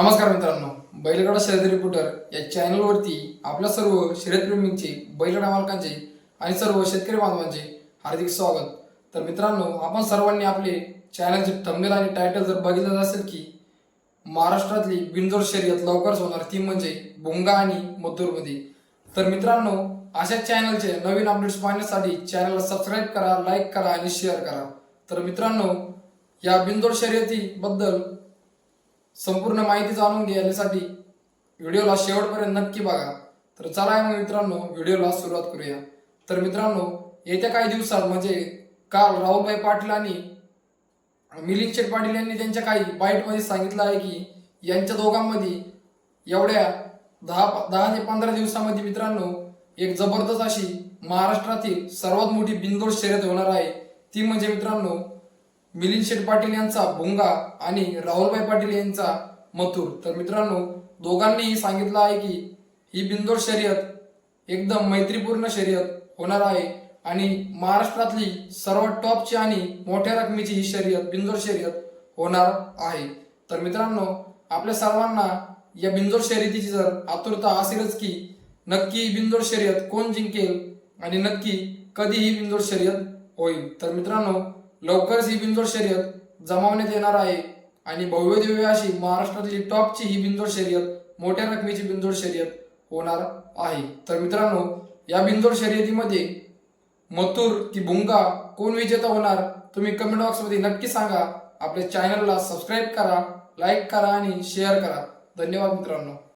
नमस्कार मित्रांनो बैलगाडा शर्यत रिपोर्टर या चॅनलवरती आपल्या सर्व शर्यतप्रेमींचे बैलगाडा मालकांचे आणि सर्व शेतकरी बांधवांचे हार्दिक स्वागत. तर मित्रांनो आपण सर्वांनी आपले चॅनलचे थंबनेल आणि टायटल जर बघितलं असेल की महाराष्ट्रातली बिंदोर शर्यत लवकरच होणार ती म्हणजे बोंगा आणि मथुरमध्ये तर मित्रांनो अशा चॅनलचे नवीन अपडेट्स पाहण्यासाठी चॅनलला सबस्क्राईब करा लाईक करा आणि शेअर करा. तर मित्रांनो या बिंदोर शर्यतीबद्दल संपूर्ण माहिती जाणून घेण्यासाठी व्हिडिओला शेवटपर्यंत नक्की बघा. तर चला मग मित्रांनो व्हिडिओला सुरुवात करूया. तर मित्रांनो येत्या काही दिवसात म्हणजे काल राहुलभाई पाटील आणि मिलिंद शेठ पाटील यांनी त्यांच्या काही बाईटमध्ये सांगितलं आहे की यांच्या दोघांमध्ये एवढ्या दहा दहा ते पंधरा दिवसामध्ये मित्रांनो एक जबरदस्त अशी महाराष्ट्रातील सर्वात मोठी बिंदोड शर्यत होणार आहे. ती म्हणजे मित्रांनो मिलिंद शेठ पाटील यांचा भुंगा आणि राहुलभाई पाटील यांचा मथुर. तर मित्रांनो दोघांनीही सांगितलं आहे की ही बिंदोर शर्यत एकदम मैत्रीपूर्ण शर्यत होणार आहे. आणि महाराष्ट्रातली सर्वात टॉपची आणि मोठ्या रकमेची ही शर्यत बिंदोर शर्यत होणार आहे. तर मित्रांनो आपल्या सर्वांना या बिंदोर शर्यतीची जर आतुरता असेलच की नक्की बिंदोर शर्यत कोण जिंकेल आणि नक्की कधी ही बिंदोर शर्यत होईल. तर मित्रांनो लवकरच ही बिंदोड शर्यत जमावण्यात येणार आहे. आणि भव्यदिव्य अशी महाराष्ट्रातली टॉपची ही बिनजोड शर्यत मोठ्या रकमेची बिनजोड शर्यत होणार आहे. तर मित्रांनो या बिंदोड शर्यतीमध्ये मथुर की भुंगा कोण विजेता होणार तुम्ही कमेंट बॉक्समध्ये नक्की सांगा. आपल्या चॅनलला सबस्क्राईब करा लाईक करा आणि शेअर करा. धन्यवाद मित्रांनो.